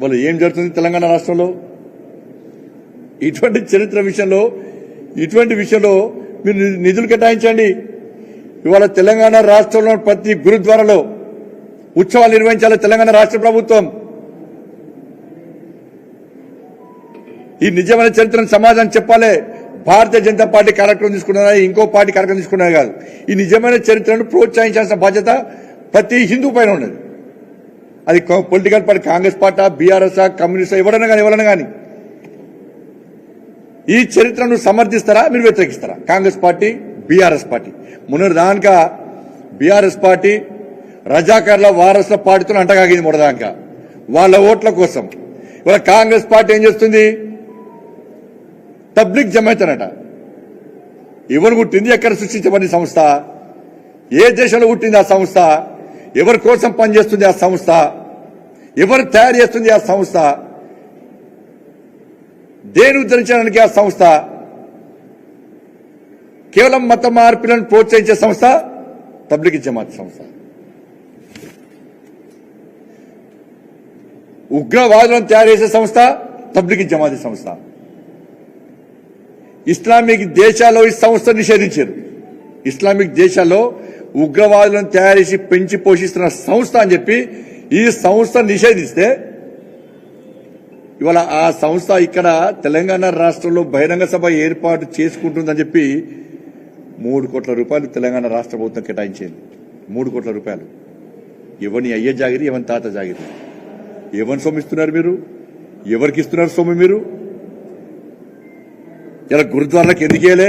వాళ్ళు ఏం జరుగుతుంది తెలంగాణ రాష్ట్రంలో? ఇటువంటి చరిత్ర విషయంలో ఇటువంటి విషయంలో మీరు నిధులు కేటాయించండి. ఇవాళ తెలంగాణ రాష్ట్రంలో ప్రతి గురుద్వారాలో ఉత్సవాలు నిర్వహించాలి తెలంగాణ రాష్ట్ర ప్రభుత్వం. ఈ నిజమైన చరిత్రను సమాజాన్ని చెప్పాలి. భారతీయ జనతా పార్టీ కార్యక్రమం తీసుకున్నదా ఇంకో పార్టీ కార్యక్రమం తీసుకున్నది కాదు. ఈ నిజమైన చరిత్రను ప్రోత్సహించాల్సిన బాధ్యత ప్రతి హిందూ పైన ఉన్నది. అది political party Congress party BRS communist ఎవరైనా కానీ ఎవరైనా కానీ. ఈ చరిత్రను సమర్థిస్తారా? మీరు వ్యతిరేకిస్తారా? Congress party BRS party. మున్నర దానిక బీఆర్ఎస్ పార్టీ రజాకర్ల వారసుల పార్టీతో అంటగాగింది మొదదాక వాళ్ళ ఓట్ల కోసం. ఇవాళ కాంగ్రెస్ పార్టీ ఏం చేస్తుంది? తబ్లిక్ జమాత్ అనట ఎవరు పుట్టింది? ఎక్కడ సృష్టించబడిన సంస్థ? ఏ దేశంలో పుట్టింది ఆ సంస్థ? ఎవరి కోసం పనిచేస్తుంది ఆ సంస్థ? ఎవరు తయారు చేస్తుంది ఆ సంస్థ? దేని ఉద్ధరించడానికి ఆ సంస్థ? కేవలం మత మార్పులను ప్రోత్సహించే సంస్థ తబ్లికి జమాత్ సంస్థ. ఉగ్రవాదులను తయారు చేసే సంస్థ తబ్లికి జమాతీ సంస్థ. ఇస్లామిక్ దేశాల్లో ఈ సంస్థ నిషేధించారు. ఇస్లామిక్ దేశాల్లో ఉగ్రవాదులను తయారు చేసి పెంచి పోషిస్తున్న సంస్థ అని చెప్పి ఈ సంస్థ నిషేధిస్తే ఇవాళ ఆ సంస్థ ఇక్కడ తెలంగాణ రాష్ట్రంలో బహిరంగ సభ ఏర్పాటు చేసుకుంటుందని చెప్పి మూడు కోట్ల రూపాయలు తెలంగాణ రాష్ట్ర ప్రభుత్వం కేటాయించింది. మూడు కోట్ల రూపాయలు. ఎవరిని అయ్యే జాగిరి ఇవ్వని తాత జాగిరి? ఎవరిని సొమ్మిస్తున్నారు మీరు? ఎవరికి ఇస్తున్నారు సొమ్ము మీరు? ఇలా గురుద్వారాలకు ఎందుకేలే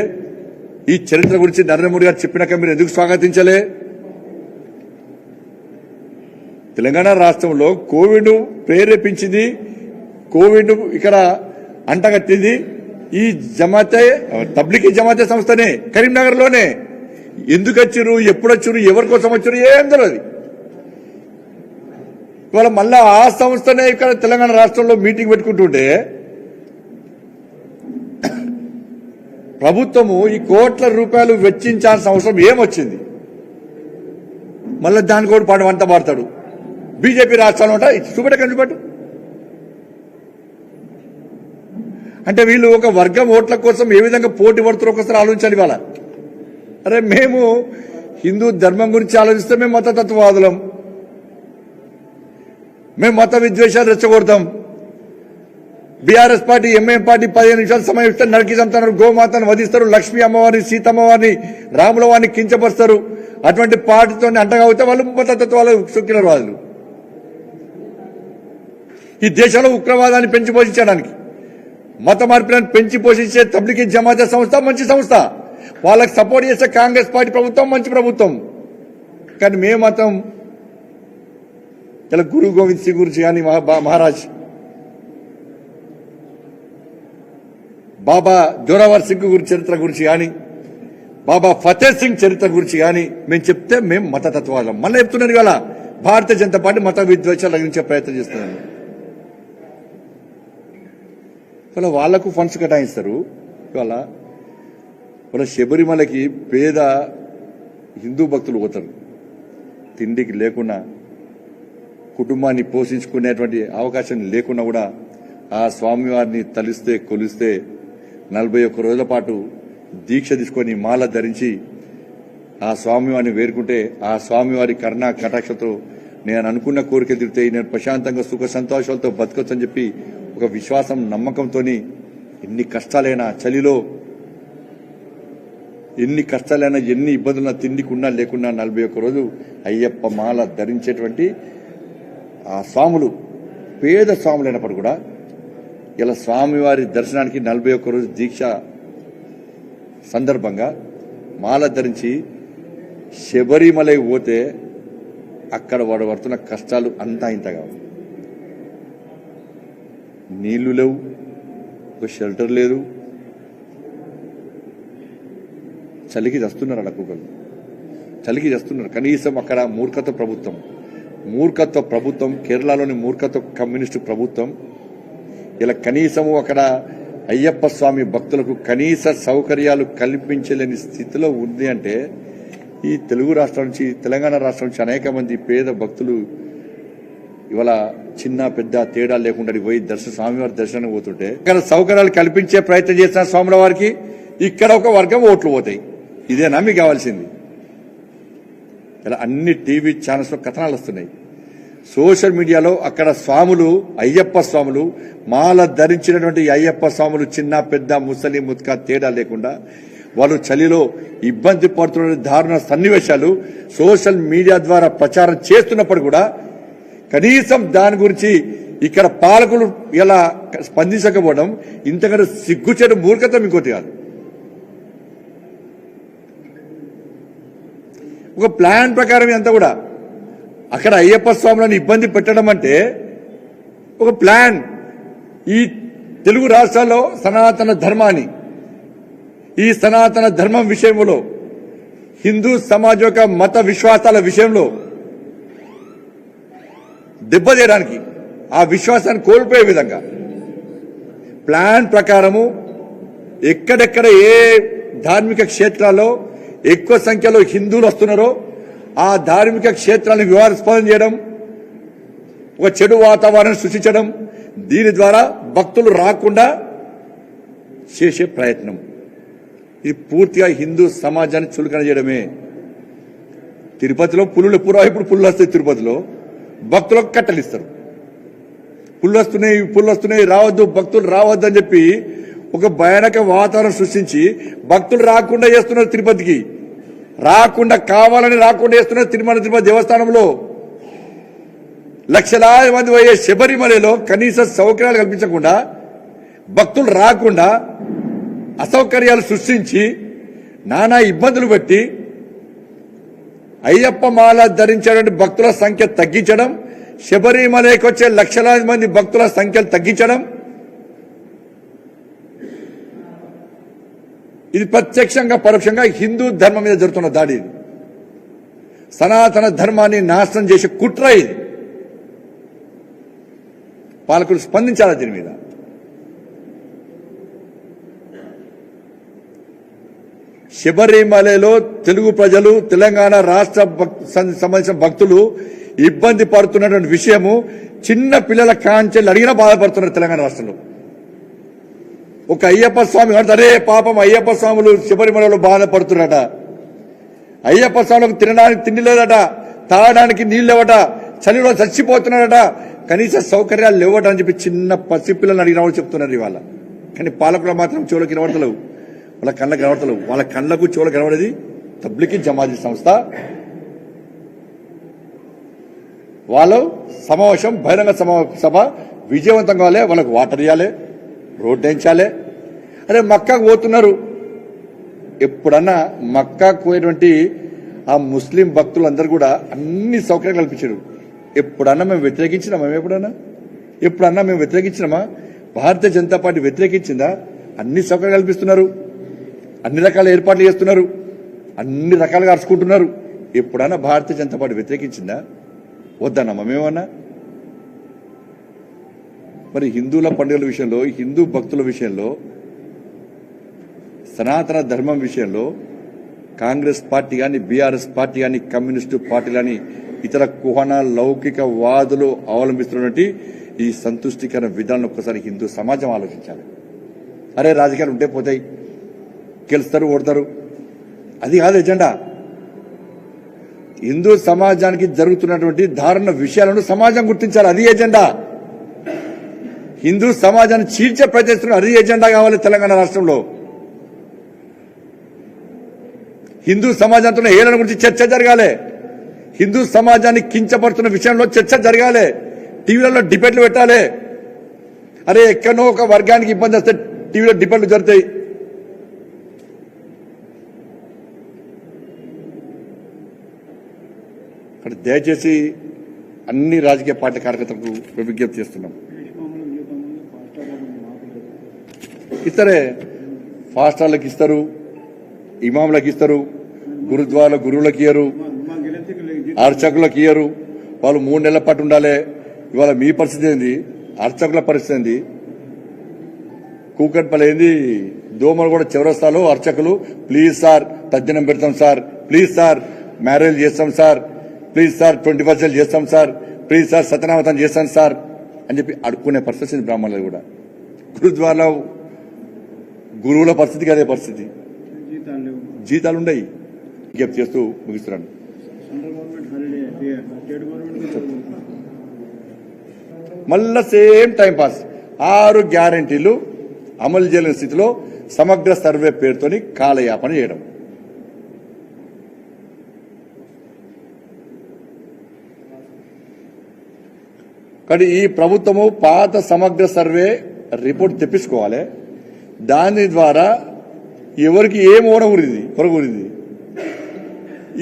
ఈ చరిత్ర గురించి నరేంద్ర మోడీ గారు చెప్పినాక మీరు ఎందుకు స్వాగతించలే? తెలంగాణ రాష్ట్రంలో కోవిడ్ ప్రేరేపించింది కోవిడ్ ఇక్కడ అంటగట్టింది ఈ జమాతే తబ్లికి జమాతే సంస్థనే కరీంనగర్లోనే ఎందుకు వచ్చారు ఎప్పుడు వచ్చారు ఎవరి కోసం వచ్చారు ఏం తెలియదు ఇవాళ మళ్ళా ఆ సంస్థనే ఇక్కడ తెలంగాణ రాష్ట్రంలో మీటింగ్ పెట్టుకుంటుంటే ప్రభుత్వము ఈ కోట్ల రూపాయలు వెచ్చించాల్సిన అవసరం ఏమొచ్చింది? మళ్ళీ దాని కూడా పాడు వంట పాడతాడు. బీజేపీ రాష్ట్రాలు ఉంటా చూపెట్ట చూపెట్టు. అంటే వీళ్ళు ఒక వర్గం ఓట్ల కోసం ఏ విధంగా పోటీ పడుతారో ఒకసారి ఆలోచించాలి వాళ్ళ అరే మేము హిందూ ధర్మం గురించి ఆలోచిస్తే మేము మతతత్వవాదులం. మేము మత విద్వేషాలు రెచ్చగొడతాం. బీఆర్ఎస్ పార్టీ ఎంఐఎం పార్టీ పదిహేను నిమిషాలు సమయం ఇస్తే నరికి చంపుతున్నారు గోమాతను వధిస్తారు లక్ష్మీ అమ్మవారిని సీతమ్మవారిని రాముల వారిని కించపరుస్తారు. అటువంటి పార్టీతో అంటగా అవుతే వాళ్ళు మతతత్వాలు సొక్కినారు వాళ్ళు ఈ దేశంలో ఉగ్రవాదాన్ని పెంచి పోషించడానికి మత మార్పులను పెంచి పోషించే తబ్లికి జమాత సంస్థ మంచి సంస్థ. వాళ్ళకి సపోర్ట్ చేసే కాంగ్రెస్ పార్టీ ప్రభుత్వం మంచి ప్రభుత్వం. కానీ మేము మాత్రం ఇలా గురు గోవింద్ సింగ్ గురించి కానీ మహా- మహారాజ్ బాబా జోరావర్ సింగ్ గురించి చరిత్ర గురించి కానీ బాబా ఫతే సింగ్ చరిత్ర గురించి కానీ మేము చెప్తే మేము మతతత్వాలం. మళ్ళీ చెప్తున్నారు కదా భారతీయ జనతా పార్టీ మత విద్వేషాలు తగ్గించే ప్రయత్నం చేస్తున్నారు. ఇవాళ వాళ్ళకు ఫండ్స్ కేటాయిస్తారు. ఇవాళ ఇవాళ శబరిమలకి పేద హిందూ భక్తులు పోతారు. తిండికి లేకుండా కుటుంబాన్ని పోషించుకునేటువంటి అవకాశం లేకుండా కూడా ఆ స్వామివారిని తలిస్తే కొలిస్తే నలభై ఒక్క రోజుల పాటు దీక్ష తీసుకొని మాల ధరించి ఆ స్వామివారిని వేరుకుంటే ఆ స్వామివారి కర్ణ కటాక్షతో నేను అనుకున్న కోరిక తీరుతాయి నేను ప్రశాంతంగా సుఖ సంతోషాలతో బతకొచ్చని చెప్పి ఒక విశ్వాసం నమ్మకంతో ఎన్ని కష్టాలైనా చలిలో ఎన్ని కష్టాలైనా ఎన్ని ఇబ్బందులున్నా తిండికున్నా లేకున్నా నలభై ఒక్క రోజు అయ్యప్ప మాల ధరించేటువంటి ఆ స్వాములు పేద స్వాములైనప్పుడు కూడా ఇలా స్వామివారి దర్శనానికి నలభై ఒక్క రోజు దీక్ష సందర్భంగా మాల ధరించి శబరిమలై పోతే అక్కడ వాడు పడుతున్న కష్టాలు అంతా ఇంతగా నీళ్ళు లేవు ఒక షెల్టర్ లేదు. చలికి చస్తున్నారు అక్కడ కుక్కలు. చలికి చేస్తున్నారు. కనీసం అక్కడ మూర్ఖత్వ ప్రభుత్వం మూర్ఖత్వ ప్రభుత్వం కేరళలోని మూర్ఖత్వ కమ్యూనిస్టు ప్రభుత్వం ఇలా కనీసము అక్కడ అయ్యప్ప స్వామి భక్తులకు కనీస సౌకర్యాలు కల్పించలేని స్థితిలో ఉంది అంటే ఈ తెలుగు రాష్ట్రం నుంచి తెలంగాణ రాష్ట్రం నుంచి అనేక మంది పేద భక్తులు ఇవాళ చిన్న పెద్ద తేడా లేకుండా పోయి దర్శన స్వామివారి దర్శనం పోతుంటే ఇక్కడ సౌకర్యాలు కల్పించే ప్రయత్నం చేసిన స్వాముల వారికి ఇక్కడ ఒక వర్గం ఓట్లు పోతాయి. ఇదేనా మీకు కావాల్సింది? ఇలా అన్ని టీవీ ఛానల్స్లో కథనాలు వస్తున్నాయి. సోషల్ మీడియాలో అక్కడ స్వాములు అయ్యప్ప స్వాములు మాల ధరించినటువంటి అయ్యప్ప స్వాములు చిన్న పెద్ద ముసలి ముత్క తేడా లేకుండా వాళ్ళు చలిలో ఇబ్బంది పడుతున్న దారుణ సన్నివేశాలు సోషల్ మీడియా ద్వారా ప్రచారం చేస్తున్నప్పుడు కూడా కనీసం దాని గురించి ఇక్కడ పాలకులు ఎలా స్పందించకపోవడం ఇంతకంటే సిగ్గుచేటు మూర్ఖత ఇంకోటి కాదు. ఒక ప్లాన్ ప్రకారం అంతా కూడా అక్కడ అయ్యప్ప స్వాములను ఇబ్బంది పెట్టడం అంటే ఒక ప్లాన్. ఈ తెలుగు రాష్ట్రాల్లో సనాతన ధర్మాన్ని ఈ సనాతన ధర్మం విషయంలో హిందూ సమాజం యొక్క మత విశ్వాసాల విషయంలో దెబ్బతీయడానికి ఆ విశ్వాసాన్ని కోల్పోయే విధంగా. ప్లాన్ ప్రకారము ఎక్కడెక్కడ ఏ ధార్మిక క్షేత్రాల్లో ఎక్కువ సంఖ్యలో హిందువులు వస్తున్నారో ఆ ధార్మిక క్షేత్రాన్ని వివాదాస్పదం చేయడం ఒక చెడు వాతావరణం సృష్టించడం దీని ద్వారా భక్తులు రాకుండా చేసే ప్రయత్నం. ఇది పూర్తిగా హిందూ సమాజాన్ని చులకన చేయడమే. తిరుపతిలో పులులు పురా ఇప్పుడు పుల్లు వస్తాయి తిరుపతిలో. భక్తులకు కట్టలిస్తారు పుల్లు వస్తున్నాయి పుల్లు వస్తున్నాయి రావద్దు భక్తులు రావద్దు అని చెప్పి ఒక భయానక వాతావరణం సృష్టించి భక్తులు రాకుండా చేస్తున్నారు తిరుపతికి. రాకుండా కావాలని రాకుండా వేస్తున్నారు తిరుమల తిరుపతి దేవస్థానంలో లక్షలాది మంది పోయే శబరిమలలో కనీస సౌకర్యాలు కల్పించకుండా భక్తులు రాకుండా అసౌకర్యాలు సృష్టించి నానా ఇబ్బందులు పెట్టి అయ్యప్ప మాల ధరించేటువంటి భక్తుల సంఖ్య తగ్గించడం శబరిమలకి వచ్చే లక్షలాది మంది భక్తుల సంఖ్యలు తగ్గించడం ఇది ప్రత్యక్షంగా పరోక్షంగా హిందూ ధర్మం మీద జరుగుతున్న దాడి ఇది. సనాతన ధర్మాన్ని నాశనం చేసే కుట్ర ఇది. పాలకులు స్పందించాలి దీని మీద? శబరిమలలో తెలుగు ప్రజలు తెలంగాణ రాష్ట్ర భక్- సం- సంబంధించిన భక్తులు ఇబ్బంది పడుతున్నటువంటి విషయము చిన్న పిల్లల కాంచెలు అడిగినా బాధపడుతున్నారు తెలంగాణ రాష్ట్రంలో. ఒక అయ్యప్ప స్వామి అంటే అరే పాపం అయ్యప్ప స్వాములు శబరిమలలో బాధపడుతున్నారట అయ్యప్ప స్వాములకు తినడానికి తిండి లేదట తాగడానికి నీళ్ళు లేవట చలిలో చచ్చిపోతున్నారట. కనీస సౌకర్యాలు లేవట అని చెప్పి చిన్న పసిపిల్లలు అడిగిన వాళ్ళు చెప్తున్నారు ఇవాళ. కానీ పాలకులు మాత్రం చెవులకు కనబడతలేవు వాళ్ళ కళ్ళకు కనబడతలేవు వాళ్ళ కళ్ళకు చెవులకు కనబడేది తబ్లికి జమాజీ సంస్థ. వాళ్ళు సమావేశం బహిరంగ సమావేశ సభ విజయవంతం కావాలి వాళ్ళకు వాటర్ ఇవ్వాలి రోడ్డు వేయించాలి అరే మక్కాకు పోతున్నారు. ఎప్పుడన్నా మక్కాకు పోయేటువంటి ఆ ముస్లిం భక్తులందరూ కూడా అన్ని సౌకర్యాలు కల్పించారు. ఎప్పుడన్నా మేము వ్యతిరేకించినామా? మేము ఎప్పుడన్నా? ఎప్పుడన్నా మేము వ్యతిరేకించినామా? భారతీయ జనతా పార్టీ వ్యతిరేకించిందా? అన్ని సౌకర్యాలు కల్పిస్తున్నారు. అన్ని రకాల ఏర్పాట్లు చేస్తున్నారు. అన్ని రకాలుగా అరుచుకుంటున్నారు. ఎప్పుడన్నా భారతీయ జనతా పార్టీ వ్యతిరేకించిందా? వద్దన్నమ్మా మేమన్నా? మరి హిందువుల పండుగల విషయంలో హిందూ భక్తుల విషయంలో సనాతన ధర్మం విషయంలో కాంగ్రెస్ పార్టీ కానీ బీఆర్ఎస్ పార్టీ కానీ కమ్యూనిస్టు పార్టీ కానీ ఇతర కుహన లౌకిక వాదులు అవలంబిస్తున్నటువంటి ఈ సంతుష్టికర విధానం ఒక్కసారి హిందూ సమాజం ఆలోచించాలి. అరే రాజకీయాలు ఉంటే పోతాయి. గెలుస్తారు ఓడతారు. అది కాదు ఎజెండా. హిందూ సమాజానికి జరుగుతున్నటువంటి దారుణ విషయాలను సమాజం గుర్తించాలి. అది ఎజెండా. హిందూ సమాజాన్ని చీల్చే ప్రయత్నిస్తున్న అది ఎజెండా కావాలి తెలంగాణ రాష్ట్రంలో. హిందూ సమాజంతో హేళన గురించి చర్చ జరగాలి. హిందూ సమాజాన్ని కించపడుతున్న విషయంలో చర్చ జరగాలి. టీవీలలో డిబేట్లు పెట్టాలి. అరే ఎక్కడో ఒక వర్గానికి ఇబ్బంది వస్తే టీవీలో డిబేట్లు జరుగుతాయి. అక్కడ దయచేసి అన్ని రాజకీయ పార్టీ కార్యకర్తలకు విజ్ఞప్తి చేస్తున్నాం. ఇస్తారే ఫాస్టర్లకు ఇస్తారు ఇమాములకు ఇస్తారు గురుద్వారాల గురువులకు ఇయ్యరు అర్చకులకు ఇయ్యరు. వాళ్ళు మూడు నెలల పాటు ఉండాలి. ఇవాళ మీ పరిస్థితి ఏంది? అర్చకుల పరిస్థితి ఏంది? కూకట్పల్లి ఏంది? దోమలు కూడా చివరస్తాలో అర్చకులు. ప్లీజ్ సార్ తజ్జనం పెడతాం సార్. ప్లీజ్ సార్ మ్యారేజ్ చేస్తాం sir. Please sir twenty percent చేస్తాం సార్. ప్లీజ్ సార్ సత్యనామతం చేస్తాం సార్. అని చెప్పి అడుక్కునే పరిస్థితి బ్రాహ్మణులు కూడా. గురుద్వారాలో గురువుల పరిస్థితికి అదే పరిస్థితి. జీతాలు ఉండయి విజ్ఞప్తి చేస్తూ ముగిస్తున్నాను మళ్ళా సేమ్ టైం పాస్. ఆరు గ్యారంటీలు అమలు చేయలేని స్థితిలో సమగ్ర సర్వే పేరుతోని కాలయాపన చేయడం. కానీ ఈ ప్రభుత్వము పాత సమగ్ర సర్వే రిపోర్ట్ తెప్పించుకోవాలి. దాని ద్వారా ఎవరికి ఏం ఓడకూరింది కొరకూరింది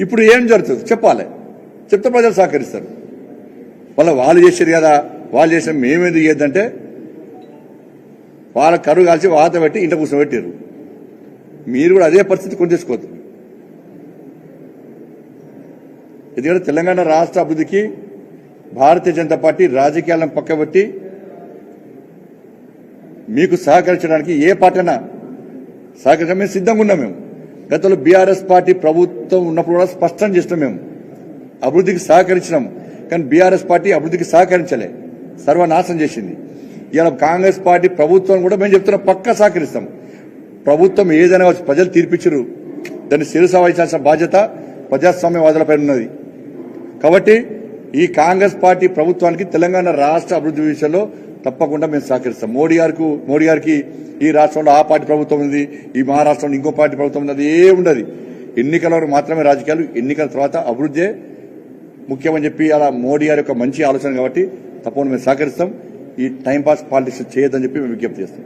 ఇప్పుడు ఏం జరుగుతుంది? చెప్పాలి. చెప్తే ప్రజలు సహకరిస్తారు. వాళ్ళ వాళ్ళు చేశారు కదా వాళ్ళు చేసిన మేమేది ఏదంటే వాళ్ళ కరువు కాల్చి వాత పెట్టి ఇంట కూర్చోబెట్టారు మీరు కూడా అదే పరిస్థితి కొని తెచ్చుకోవద్దు. ఎందుకంటే తెలంగాణ రాష్ట్ర అభివృద్ధికి భారతీయ జనతా పార్టీ రాజకీయాలను పక్కబెట్టి మీకు సహకరించడానికి ఏ పార్టీనా? సహకరించడం మేము సిద్ధంగా ఉన్నాం మేము. గతంలో బీఆర్ఎస్ పార్టీ ప్రభుత్వం ఉన్నప్పుడు కూడా స్పష్టం చేసినాం మేము. అభివృద్ధికి సహకరించినాం. కానీ బీఆర్ఎస్ పార్టీ అభివృద్ధికి సహకరించలే. సర్వనాశనం చేసింది. ఇవాళ కాంగ్రెస్ పార్టీ ప్రభుత్వం కూడా మేము చెప్తున్నాం పక్కా సహకరిస్తాం. ప్రభుత్వం ఏదైనా ప్రజలు తీర్పిచ్చరు. దాన్ని శిరస వహించాల్సిన బాధ్యత ప్రజాస్వామ్యవాదులపై ఉన్నది. కాబట్టి ఈ కాంగ్రెస్ పార్టీ ప్రభుత్వానికి తెలంగాణ రాష్ట్ర అభివృద్ధి విషయంలో తప్పకుండా మేము సహకరిస్తాం. మోడీ గారికి మోడీ గారికి ఈ రాష్ట్రంలో ఆ పార్టీ ప్రభుత్వం ఉంది ఈ మహారాష్ట్రంలో ఇంకో పార్టీ ప్రభుత్వం ఉంది అది ఏ ఉండదు. ఎన్నికల వరకు మాత్రమే రాజకీయాలు ఎన్నికల తర్వాత అభివృద్ధే ముఖ్యమని చెప్పి అలా మోడీ గారి యొక్క మంచి ఆలోచన కాబట్టి తప్పకుండా మేము సహకరిస్తాం. ఈ టైంపాస్ పాలిటిక్స్ చేయొద్దని చెప్పి మేము విజ్ఞప్తి చేస్తాం